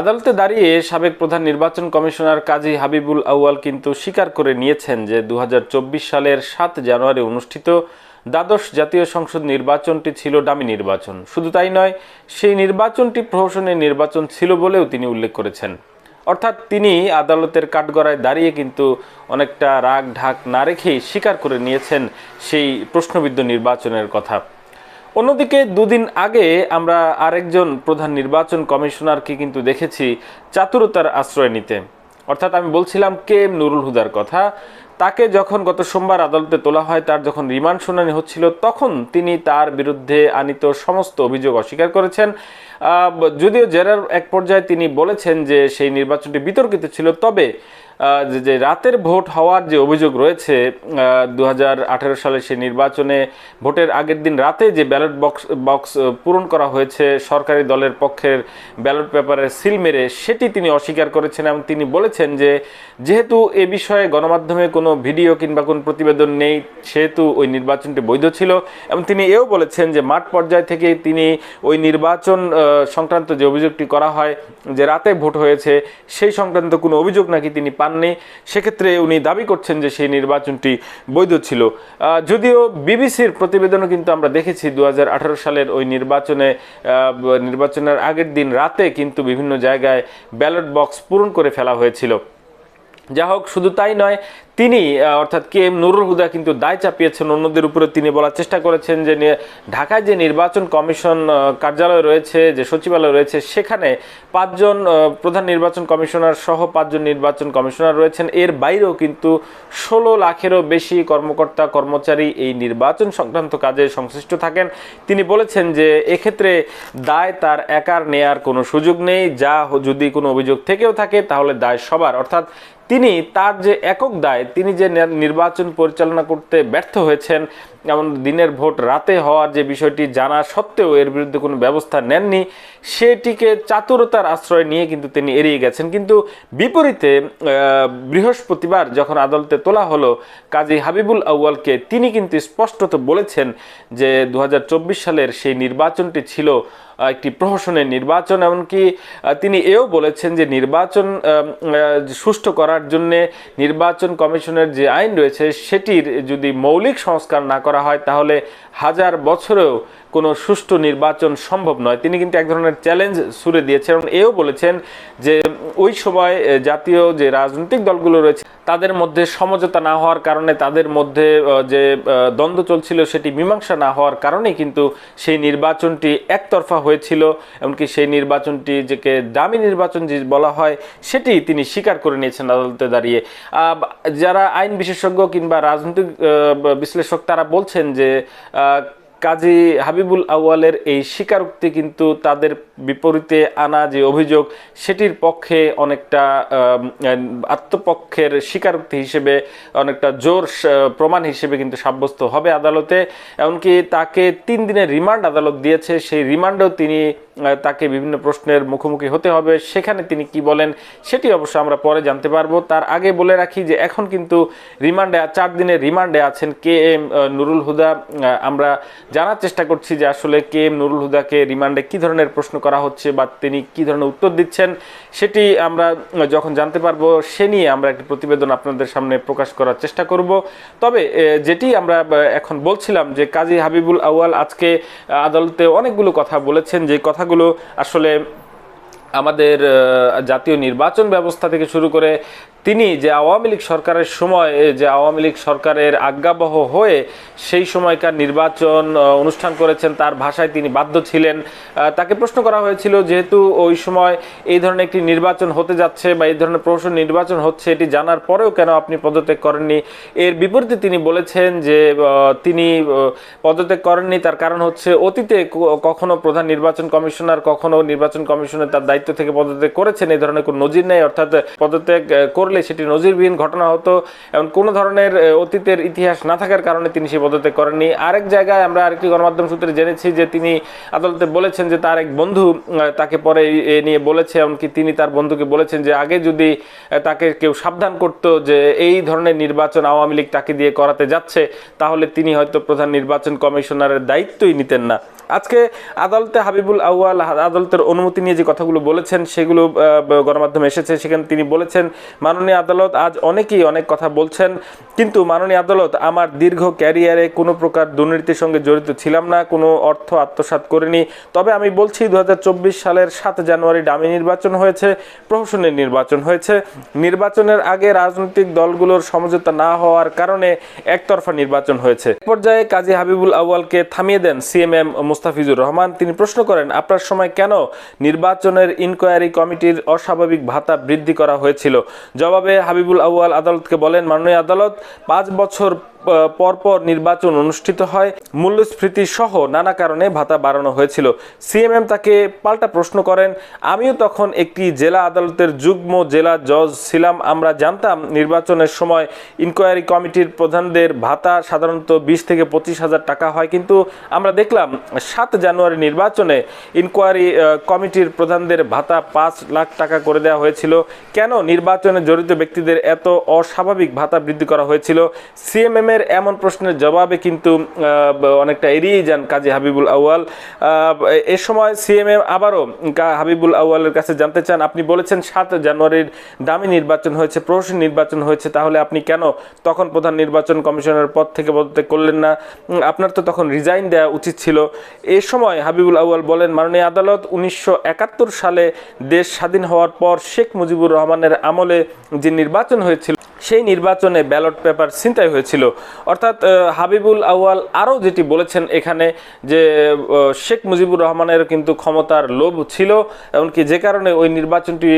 আদালতে দাঁড়িয়ে সাবেক প্রধান নির্বাচন কমিশনার কাজী হাবিবুল আউয়াল কিন্তু স্বীকার করে নিয়েছেন যে দু হাজার চব্বিশ সালের সাত জানুয়ারি অনুষ্ঠিত দ্বাদশ জাতীয় সংসদ নির্বাচনটি ছিল ডামি নির্বাচন। শুধু তাই নয়, সেই নির্বাচনটি প্রহসনের নির্বাচন ছিল বলেও তিনি উল্লেখ করেছেন। অর্থাৎ তিনি আদালতের কাঠগড়ায় দাঁড়িয়ে কিন্তু অনেকটা রাগ ঢাক না রেখেই স্বীকার করে নিয়েছেন সেই প্রশ্নবিদ্ধ নির্বাচনের কথা। অন্যদিকে দুদিন আগে আমরা আরেকজন প্রধান নির্বাচন কমিশনারকে কিন্তু দেখেছি চাতুরতার আশ্রয় নিতে। অর্থাৎ আমি বলছিলাম কে এম নুরুল হুদার কথা। তাকে যখন গত সোমবার আদালতে তোলা হয়, তার যখন রিমান্ড শুনানি হচ্ছিল, তখন তিনি তার বিরুদ্ধে আনিত সমস্ত অভিযোগ অস্বীকার করেছেন। যদিও জেরার এক পর্যায়ে তিনি বলেছেন যে সেই নির্বাচনটি বিতর্কিত ছিল, তবে যে- রাতের ভোট হওয়ার যে অভিযোগ রয়েছে দু সালে সেই নির্বাচনে ভোটের আগের দিন রাতে যে ব্যালট বক্স বক্স পূরণ করা হয়েছে সরকারি দলের পক্ষের ব্যালট পেপারের সিল মেরে, সেটি তিনি অস্বীকার করেছেন এবং তিনি বলেছেন যে যেহেতু এ বিষয়ে গণমাধ্যমে কোনো ভিডিও কিংবা কোনো প্রতিবেদন নেই, সেহেতু ওই নির্বাচনটি বৈধ ছিল এবং তিনি এও বলেছেন যে মাঠ পর্যায় থেকে তিনি ওই নির্বাচন সংক্রান্ত যে অভিযোগটি করা হয় যে রাতে ভোট হয়েছে, সেই সংক্রান্ত কোনো অভিযোগ নাকি তিনি পাননি। সেক্ষেত্রে উনি দাবি করছেন যে সেই নির্বাচনটি বৈধ ছিল। যদিও বিবিসির প্রতিবেদনও কিন্তু আমরা দেখেছি দু হাজার আঠারো সালের ওই নির্বাচনে নির্বাচনের আগের দিন রাতে কিন্তু বিভিন্ন জায়গায় ব্যালট বক্স পূরণ করে ফেলা হয়েছিল। যা হোক শুধু তাই নয়, তিনি অর্থাৎ কে এম নুরুল হুদা কিন্তু দায় চাপিয়েছেন। অন্যদের উপরে তিনি বলার চেষ্টা করেছেন যে ঢাকায় যে নির্বাচন কমিশন কার্যালয় রয়েছে, যে সচিবালয় রয়েছে, সেখানে পাঁচজন প্রধান নির্বাচন কমিশনার সহ পাঁচজন নির্বাচন কমিশনার রয়েছেন। এর বাইরেও কিন্তু ষোলো লাখেরও বেশি কর্মকর্তা, কর্মচারী এই নির্বাচন সংক্রান্ত কাজে সংশ্লিষ্ট থাকেন। তিনি বলেছেন যে এক্ষেত্রে দায় তার একার নেয়ার কোনো সুযোগ নেই। যা যদি কোনো অভিযোগ থেকেও থাকে, তাহলে দায় সবার। অর্থাৎ তিনি তার যে একক দায় তিনি যে নির্বাচন পরিচালনা করতে ব্যর্থ হয়েছেন যেমন দিনের ভোট রাতে হওয়ার যে বিষয়টি জানা সত্ত্বেও এর বিরুদ্ধে কোনো ব্যবস্থা নেননি, সেটিকে চাতুরতার আশ্রয় নিয়ে কিন্তু তিনি এড়িয়ে গেছেন। কিন্তু বিপরীতে বৃহস্পতিবার যখন আদালতে তোলা হলো, কাজী হাবিবুল আউয়ালকে তিনি কিন্তু স্পষ্টত বলেছেন যে দু হাজার চব্বিশ সালের সেই নির্বাচনটি ছিল একটি প্রহসনের নির্বাচন। এমনকি তিনি এও বলেছেন যে নির্বাচন সুষ্ঠু করার জন্যে নির্বাচন কমিশনের যে আইন রয়েছে, সেটির যদি মৌলিক সংস্কার না করা হয় তাহলে হাজার বছরেও কোনো সুষ্ঠু নির্বাচন সম্ভব নয়। তিনি কিন্তু এক ধরনের চ্যালেঞ্জ সুরে দিয়েছেন এবং এও বলেছেন যে ওই সময় জাতীয় যে রাজনৈতিক দলগুলো রয়েছে, তাদের মধ্যে সমঝোতা না হওয়ার কারণে, তাদের মধ্যে যে দ্বন্দ্ব চলছিল সেটি মীমাংসা না হওয়ার কারণেই কিন্তু সেই নির্বাচনটি একতরফা হয়েছিল। এমনকি সেই নির্বাচনটি যেকে দামি নির্বাচন যে বলা হয়, সেটি তিনি স্বীকার করে নিয়েছেন আদালতে দাঁড়িয়ে। যারা আইন বিশেষজ্ঞ কিংবা রাজনৈতিক বিশ্লেষক, তারা বলছেন যে কাজী হাবিবুল আউয়ালের এই স্বীকারোক্তি কিন্তু তাদের বিপরীতে আনা যে অভিযোগ, সেটির পক্ষে অনেকটা আত্মপক্ষের স্বীকারোক্তি হিসেবে অনেকটা জোর প্রমাণ হিসেবে কিন্তু সাব্যস্ত হবে আদালতে। এমনকি তাকে তিন দিনের রিমান্ড আদালত দিয়েছে। সেই রিমান্ডেও তিনি তাকে বিভিন্ন প্রশ্নের মুখোমুখি হতে হবে। সেখানে তিনি কি বলেন সেটি অবশ্য আমরা পরে জানতে পারব। তার আগে বলে রাখি যে এখন কিন্তু রিমান্ডে, চার দিনের রিমান্ডে আছেন কে এম নুরুল হুদা। আমরা জানার চেষ্টা করছি যে আসলে কে এম নুরুল হুদাকে রিমান্ডে কি ধরনের প্রশ্ন করা হচ্ছে বা তিনি কি ধরনের উত্তর দিচ্ছেন, সেটি আমরা যখন জানতে পারব, সে নিয়ে আমরা একটি প্রতিবেদন আপনাদের সামনে প্রকাশ করার চেষ্টা করব। তবে যেটি আমরা এখন বলছিলাম যে কাজী হাবিবুল আউয়াল আজকে আদালতে অনেকগুলো কথা বলেছেন, যে কথাগুলো আসলে আমাদের জাতীয় নির্বাচন ব্যবস্থা থেকে শুরু করে তিনি যে আওয়ামী লীগ সরকারের সময় যে আওয়ামী লীগ সরকারের আজ্ঞাবহ হয়ে সেই সময়কার নির্বাচন অনুষ্ঠান করেছেন তার ভাষায় তিনি বাধ্য ছিলেন। তাকে প্রশ্ন করা হয়েছিল যেহেতু ওই সময় এই ধরনের একটি নির্বাচন হতে যাচ্ছে বা এই ধরনের প্রহসন নির্বাচন হচ্ছে এটি জানার পরেও কেন আপনি পদত্যাগ করেননি? এর বিপরীতে তিনি বলেছেন যে তিনি পদত্যাগ করেননি তার কারণ হচ্ছে অতীতে কখনো প্রধান নির্বাচন কমিশনার কখনো নির্বাচন কমিশনের তার দায়িত্ব থেকে পদত্যাগ করেছেন এই ধরনের কোনো নজির নেই অর্থাৎ পদত্যাগ আহ, করলে সেটি নজিরবিহীন ঘটনা হতো এমন কোনো ধরনের অতীতের ইতিহাস না থাকার কারণে তিনি সেই পদত্যাগ করেননি। আরেক জায়গায় আমরা আরেকটি গণমাধ্যম সূত্রে জেনেছি যে তিনি আদালতে বলেছেন যে তার এক বন্ধু তাকে পরে এ নিয়ে বলেছে, এমনকি তিনি তার বন্ধুকে বলেছেন যে আগে যদি তাকে কেউ সাবধান করতো যে এই ধরনের নির্বাচন আওয়ামী লীগ তাকে দিয়ে করাতে যাচ্ছে, তাহলে তিনি হয়তো প্রধান নির্বাচন কমিশনারের দায়িত্বই নিতেন না। আজকে আদালতে হাবিবুল আউয়াল আদালতের অনুমতি নিয়ে যে কথাগুলো বলেছেন, সেগুলো গণমাধ্যমে এসেছে। সেখানে তিনি বলেছেন, মাননীয় আদালত আজ অনেকেই অনেক কথা বলছেন, কিন্তু মাননীয় আদালত আমার দীর্ঘ ক্যারিয়ারে কোনো প্রকার দুর্নীতির সঙ্গে জড়িত ছিলাম না, কোনো অর্থ আত্মসাৎ করিনি। তবে আমি বলছি দু হাজার চব্বিশ সালের সাত জানুয়ারি ডামি নির্বাচন হয়েছে, প্রহসনের নির্বাচন হয়েছে। নির্বাচনের আগে রাজনৈতিক দলগুলোর সমঝোতা না হওয়ার কারণে একতরফা নির্বাচন হয়েছে। পর্যায়ে কাজী হাবিবুল আউয়ালকে থামিয়ে দেন সিএমএম মুস্তাফিজুর রহমান, তিনি প্রশ্ন করেন, আপনার সময় কেন নির্বাচনের ইনকোয়ারি কমিটির অস্বাভাবিক ভাতা বৃদ্ধি করা হয়েছিল? জবাবে হাবিবুল আউয়াল আদালতকে বলেন, মাননীয় আদালত পাঁচ বছর পরপর নির্বাচন অনুষ্ঠিত হয়, মূল্যস্ফীতি সহ নানা কারণে ভাতা বাড়ানো হয়েছিল। সিএমএম তাকে পাল্টা প্রশ্ন করেন, আমিও তখন একটি জেলা আদালতের যুগ্ম জেলা জজ ছিলাম, আমরা জানতাম নির্বাচনের সময় ইনকোয়ারি কমিটির প্রধানদের ভাতা সাধারণত বিশ থেকে পঁচিশ হাজার টাকা হয়, কিন্তু আমরা দেখলাম সাত জানুয়ারি নির্বাচনে ইনকোয়ারি কমিটির প্রধানদের ভাতা পাঁচ লাখ টাকা করে দেওয়া হয়েছিল। কেন নির্বাচনে জড়িত ব্যক্তিদের এত অস্বাভাবিক ভাতা বৃদ্ধি করা হয়েছিল? সিএমএম এর এমন প্রশ্নের জবাবে কিন্তু অনেকটা এড়িয়েই যান কাজী হাবিবুল আউয়াল। এ সময় সিএমএম আবারও হাবিবুল আউয়ালের কাছে জানতে চান। আপনি বলেছেন সাত জানুয়ারির দামি নির্বাচন হয়েছে প্রহসী নির্বাচন হয়েছে, তাহলে আপনি কেন তখন প্রধান নির্বাচন কমিশনের পদ থেকে পদত্যাগ করলেন না? আপনার তো তখন রিজাইন দেওয়া উচিত ছিল। এ সময় হাবিবুল আউয়াল বলেন, মাননীয় আদালত উনিশশো একাত্তর সালে দেশ স্বাধীন হওয়ার পর শেখ মুজিবুর রহমানের আমলে যে নির্বাচন হয়েছিল সেই নির্বাচনে ব্যালট পেপার ছিনতাই হয়েছিল। অর্থাৎ হাবিবুল আউয়াল আরও যেটি বলেছেন এখানে যে শেখ মুজিবুর রহমানের কিন্তু ক্ষমতার লোভ ছিল, এমনকি যে কারণে ওই নির্বাচনটি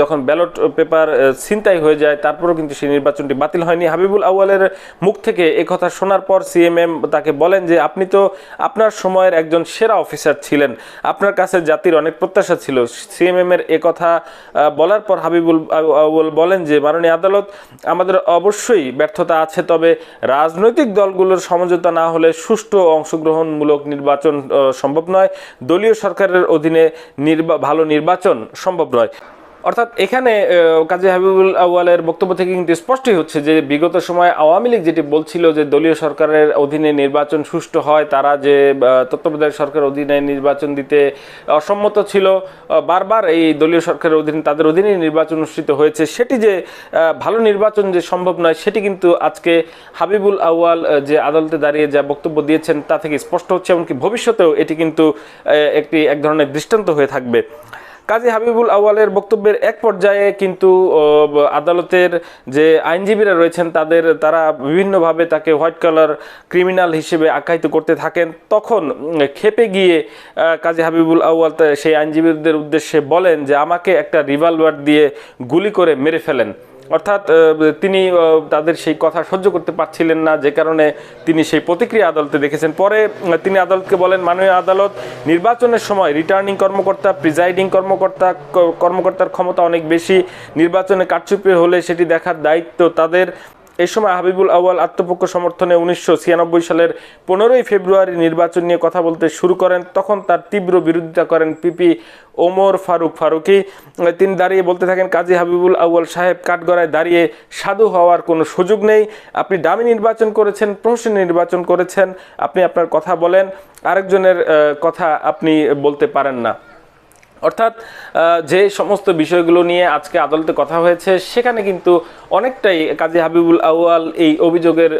যখন ব্যালট পেপার ছিনতাই হয়ে যায়, তারপরেও কিন্তু সেই নির্বাচনটি বাতিল হয়নি। হাবিবুল আউয়ালের মুখ থেকে কথা শোনার পর সিএমএম তাকে বলেন যে, আপনি তো আপনার সময়ের একজন সেরা অফিসার ছিলেন। আপনার কাছে জাতির অনেক প্রত্যাশা ছিল। সিএমএম এর এ কথা বলার পর হাবিবুল আউয়াল বলেন যে, মাননীয় আদালত আমাদের অবশ্যই ব্যর্থতা আছে, তবে রাজনৈতিক দলগুলোর সমঝোতা না হলে সুষ্ঠু অংশগ্রহণমূলক নির্বাচন সম্ভব নয়। দলীয় সরকারের অধীনে নির্বা, ভালো নির্বাচন সম্ভব নয়। অর্থাৎ এখানে কাজী হাবিবুল আউয়ালের বক্তব্য থেকে কিন্তু স্পষ্টই হচ্ছে যে বিগত সময় আওয়ামী লীগ যেটি বলছিল যে দলীয় সরকারের অধীনে নির্বাচন সুষ্ঠু হয়, তারা যে তত্ত্বাবধায়ক সরকারের অধীনে নির্বাচন দিতে অসম্মত ছিল বারবার এই দলীয় সরকারের অধীনে, তাদের অধীনে নির্বাচন অনুষ্ঠিত হয়েছে। সেটি যে ভালো নির্বাচন যে সম্ভব নয়, সেটি কিন্তু আজকে হাবিবুল আউয়াল যে আদালতে দাঁড়িয়ে যা বক্তব্য দিয়েছেন তা থেকে স্পষ্ট হচ্ছে, এমনকি ভবিষ্যতেও এটি কিন্তু একটি, এক ধরনের দৃষ্টান্ত হয়ে থাকবে। কাজী হাবিবুল আউয়ালের বক্তব্যের এক পর্যায়ে কিন্তু আদালতের যে আইনজীবীরা রয়েছেন, তাদের, তারা বিভিন্নভাবে তাকে হোয়াইট কালার ক্রিমিনাল হিসেবে আখ্যায়িত করতে থাকেন। তখন খেপে গিয়ে কাজী হাবিবুল আউয়াল সেই আইনজীবীদের উদ্দেশ্যে বলেন যে, আমাকে একটা রিভলভার দিয়ে গুলি করে মেরে ফেলেন। অর্থাৎ তিনি তাদের সেই কথা সহ্য করতে পারছিলেন না, যে কারণে তিনি সেই প্রতিক্রিয়া আদালতে দেখেছেন। পরে তিনি আদালতকে বলেন, মাননীয় আদালত, নির্বাচনের সময় রিটার্নিং কর্মকর্তা প্রিজাইডিং কর্মকর্তা কর্মকর্তার ক্ষমতা অনেক বেশি। নির্বাচনে কারচুপি হলে সেটি দেখার দায়িত্ব তাদের। এই সময় হাবিবুল আউয়াল আত্মপক্ষ সমর্থনে উনিশশো ছিয়ানব্বই সালের পনেরোই ফেব্রুয়ারি নির্বাচন নিয়ে কথা বলতে শুরু করেন। তখন তার তীব্র বিরোধিতা করেন পিপি ওমর ফারুক ফারুকি। তিনি দাঁড়িয়ে বলতে থাকেন, কাজী হাবিবুল আউয়াল সাহেব কাঠগড়ায় দাঁড়িয়ে সাধু হওয়ার কোনো সুযোগ নেই। আপনি দামি নির্বাচন করেছেন, প্রহসন নির্বাচন করেছেন। আপনি আপনার কথা বলেন, আরেকজনের কথা আপনি বলতে পারেন না। অর্থাৎ যে সমস্ত বিষয়গুলো নিয়ে আজকে আদালতে কথা হয়েছে, সেখানে কিন্তু অনেকটাই কাজী হাবিবুল আউয়াল এই অভিযোগের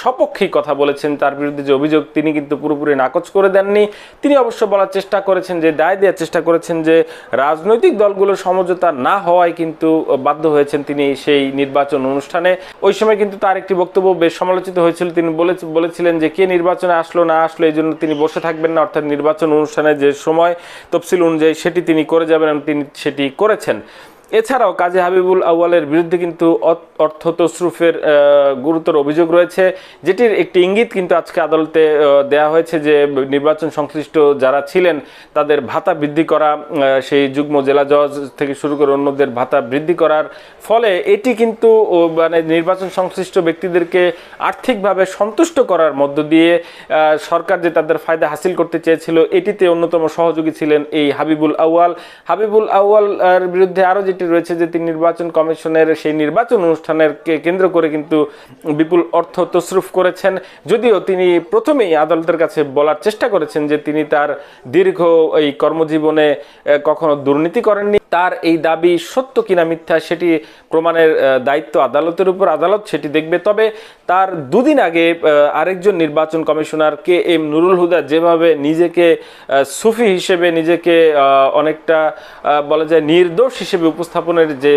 সপক্ষেই কথা বলেছেন। তার বিরুদ্ধে যে অভিযোগ, তিনি কিন্তু পুরোপুরি নাকচ করে দেননি। তিনি অবশ্য বলার চেষ্টা করেছেন যে, দায় দেওয়ার চেষ্টা করেছেন যে, রাজনৈতিক দলগুলোর সমঝোতা না হওয়ায় কিন্তু বাধ্য হয়েছেন তিনি সেই নির্বাচন অনুষ্ঠানে। ওই সময় কিন্তু তার একটি বক্তব্য বেশ সমালোচিত হয়েছিল। তিনি বলে বলেছিলেন যে, কে নির্বাচনে আসলো, না আসলো, এই জন্য তিনি বসে থাকবেন না। অর্থাৎ নির্বাচন অনুষ্ঠানে যে সময় তফসিল অনুযায়ী সেটি তিনি করে যাবেন এবং তিনি সেটি করেছেন। এছাড়াও কাজী হাবিবুল আউয়ালের বিরুদ্ধে কিন্তু অর্থ তসরুফের গুরুতর অভিযোগ রয়েছে, যেটির একটি ইঙ্গিত কিন্তু আজকে আদালতে দেয়া হয়েছে যে নির্বাচন সংশ্লিষ্ট যারা ছিলেন, তাদের ভাতা বৃদ্ধি করা সেই যুগ্ম জেলা জজ থেকে শুরু করে অন্যদের ভাতা বৃদ্ধি করার ফলে এটি কিন্তু মানে নির্বাচন সংশ্লিষ্ট ব্যক্তিদেরকে আর্থিকভাবে সন্তুষ্ট করার মধ্য দিয়ে সরকার যে তাদের ফায়দা হাসিল করতে চেয়েছিল, এটিতে অন্যতম সহযোগী ছিলেন এই হাবিবুল আউয়াল। হাবিবুল আউয়ালের বিরুদ্ধে আরও যেটি বিষয়টি রয়েছে যে তিনি নির্বাচন কমিশনের সেই নির্বাচন অনুষ্ঠানের কেন্দ্র করে কিন্তু বিপুল অর্থ তসরুফ করেছেন। যদিও তিনি প্রথমেই আদালতের কাছে বলার চেষ্টা করেছেন যে তিনি তার দীর্ঘ এই কর্মজীবনে কখনো দুর্নীতি করেননি। তার এই দাবি সত্য কিনা মিথ্যা সেটি প্রমাণের দায়িত্ব আদালতের উপর। আদালত সেটি দেখবে। তবে তার দুদিন আগে আরেকজন নির্বাচন commissioner K M Nurul Huda যেভাবে নিজেকে সুফি হিসেবে নিজেকে অনেকটা বলা যায় নির্দোষ হিসেবে উপস্থাপনের যে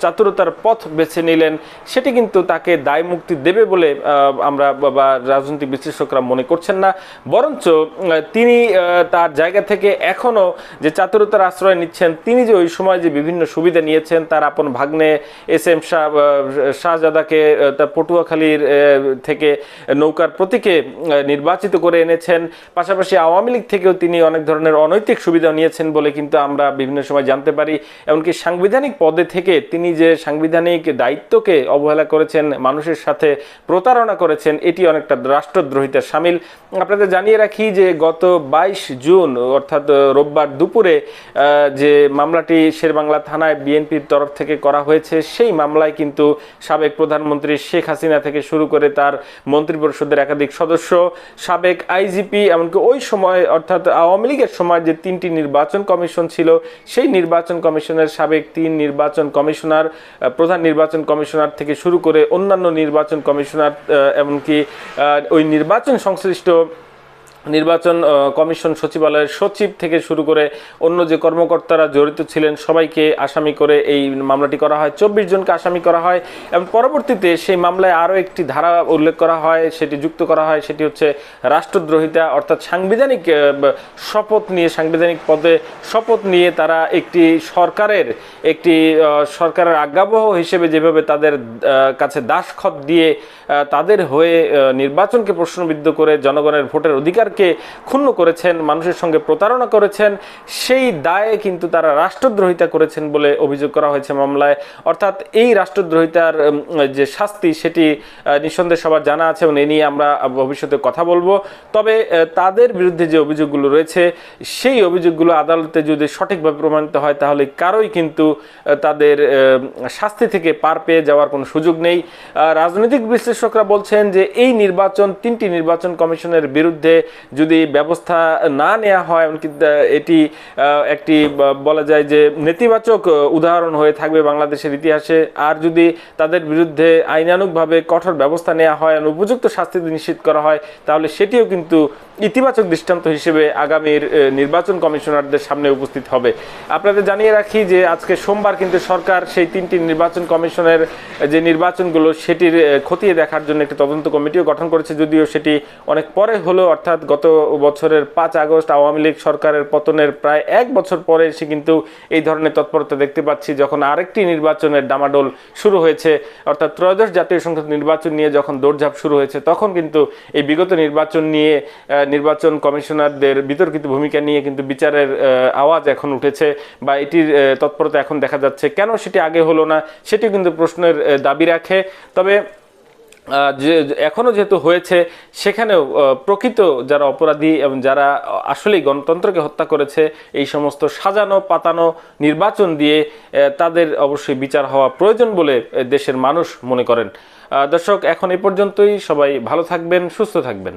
চাতুরতার পথ বেছে নিলেন, সেটি কিন্তু তাকে দায় মুক্তি দেবে বলে আমরা বা- রাজনৈতিক বিশ্লেষকরা মনে করছেন না। বরঞ্চ তিনি তার জায়গা থেকে এখনও যে চাতুরতার আশ্রয় নিচ্ছেন, তিনি যে ওই সময় যে বিভিন্ন সুবিধা নিয়েছেন, তার আপন ভাগ্নে এস এম শাহ শাহজাদাকে তার পটুয়াখালীর থেকে নৌকার প্রতীকে নির্বাচিত করে এনেছেন। পাশাপাশি আওয়ামী লীগ থেকেও তিনি অনেক ধরনের অনৈতিক সুবিধা নিয়েছেন বলে কিন্তু আমরা বিভিন্ন সময় জানতে পারি। এমনকি সাংবিধানিক পদে থেকে তিনি যে সাংবিধানিক দায়িত্বকে অবহেলা করেছেন, মানুষের সাথে প্রতারণা করেছেন, এটি অনেকটা রাষ্ট্রদ্রোহিতার সামিল। আপনাদের জানিয়ে রাখি যে গত বাইশ জুন, অর্থাৎ রোববার দুপুরে যে মামলাটি শেরবাংলা থানায় বিএনপির তরফ থেকে করা হয়েছে, সেই মামলায় কিন্তু সাবেক প্রধানমন্ত্রী শেখ হাসিনা থেকে শুরু করে তার মন্ত্রিপরিষদের একাধিক সদস্য, সাবেক আইজিপি, এমনকি ওই সময়, অর্থাৎ, আওয়ামী লীগের সময় যে তিনটি নির্বাচন কমিশন ছিল, সেই নির্বাচন কমিশনের সাবেক তিন নির্বাচন কমিশনার প্রধান নির্বাচন কমিশনার থেকে শুরু করে অন্যান্য নির্বাচন কমিশনার এমনকি ওই নির্বাচন সংশ্লিষ্ট নির্বাচন কমিশন সচিবালয়ের সচিব থেকে শুরু করে অন্য যে কর্মকর্তারা জড়িত ছিলেন সবাইকে আসামি করে এই মামলাটি করা হয়। চব্বিশ জনকে আসামি করা হয় এবং পরবর্তীতে সেই মামলায় আরও একটি ধারা উল্লেখ করা হয়, সেটি যুক্ত করা হয়, সেটি হচ্ছে রাষ্ট্রদ্রোহিতা, অর্থাৎ সাংবিধানিক শপথ নিয়ে, সাংবিধানিক পদে শপথ নিয়ে তারা একটি সরকারের একটি সরকারের আজ্ঞাবহ হিসেবে যেভাবে তাদের কাছে দাসখত দিয়ে তাদের হয়ে নির্বাচনকে প্রশ্নবিদ্ধ করে জনগণের ভোটের অধিকারকে ক্ষুণ্ণ করেছেন, মানুষের সঙ্গে প্রতারণা করেছেন, সেই দায়ে কিন্তু তারা রাষ্ট্রদ্রোহিতা করেছেন বলে অভিযোগ করা হয়েছে মামলায়। অর্থাৎ এই রাষ্ট্রদ্রোহিতার যে শাস্তি সেটি নিঃসন্দেহে সবার জানা আছে এবং এ নিয়ে আমরা ভবিষ্যতে কথা বলব। তবে তাদের বিরুদ্ধে যে অভিযোগগুলো রয়েছে, সেই অভিযোগগুলো আদালতে যদি সঠিকভাবে প্রমাণিত হয়, তাহলে কারোই কিন্তু তাদের শাস্তি থেকে পার পেয়ে যাওয়ার কোনো সুযোগ নেই। রাজনৈতিক বিশ্লেষকরা বলছেন যে এই নির্বাচন, তিনটি নির্বাচন কমিশনের বিরুদ্ধে যদি ব্যবস্থা না নেওয়া হয়, এমনকি এটি একটি বলা যায় যে নেতিবাচক উদাহরণ হয়ে থাকবে বাংলাদেশের ইতিহাসে। আর যদি তাদের বিরুদ্ধে আইনানুগভাবে কঠোর ব্যবস্থা নেওয়া হয় আর উপযুক্ত শাস্তি নিশ্চিত করা হয়, তাহলে সেটিও কিন্তু ইতিবাচক দৃষ্টান্ত হিসেবে আগামীর নির্বাচন কমিশনারদের সামনে উপস্থিত হবে। আপনাদের জানিয়ে রাখি যে আজকে সোমবার কিন্তু সরকার সেই তিনটি নির্বাচন কমিশনের যে নির্বাচনগুলো, সেটির খতিয়ে দেখার জন্য একটি তদন্ত কমিটিও গঠন করেছে। যদিও সেটি অনেক পরে হলো অর্থাৎ গত বছরের পাঁচ আগস্ট আওয়ামী লীগ সরকারের পতনের প্রায় এক বছর পরে এসে কিন্তু এই ধরনের তৎপরতা দেখতে পাচ্ছি, যখন আরেকটি নির্বাচনের ডামাডোল শুরু হয়েছে, অর্থাৎ ত্রয়োদশ জাতীয় সংসদ নির্বাচন নিয়ে যখন দৌড়ঝাঁপ শুরু হয়েছে, তখন কিন্তু এই বিগত নির্বাচন নিয়ে নির্বাচন কমিশনারদের বিতর্কিত ভূমিকা নিয়ে কিন্তু বিচারের আওয়াজ এখন উঠেছে বা এটির তৎপরতা এখন দেখা যাচ্ছে। কেন সেটি আগে হলো না সেটি কিন্তু প্রশ্নের দাবি রাখে। তবে যে এখনও যেহেতু হয়েছে, সেখানেও প্রকৃত যারা অপরাধী এবং যারা আসলেই গণতন্ত্রকে হত্যা করেছে, এই সমস্ত সাজানো, পাতানো, নির্বাচন দিয়ে তাদের অবশ্যই বিচার হওয়া প্রয়োজন বলে দেশের মানুষ মনে করেন। দর্শক, এখন এ পর্যন্তই। সবাই ভালো থাকবেন, সুস্থ থাকবেন।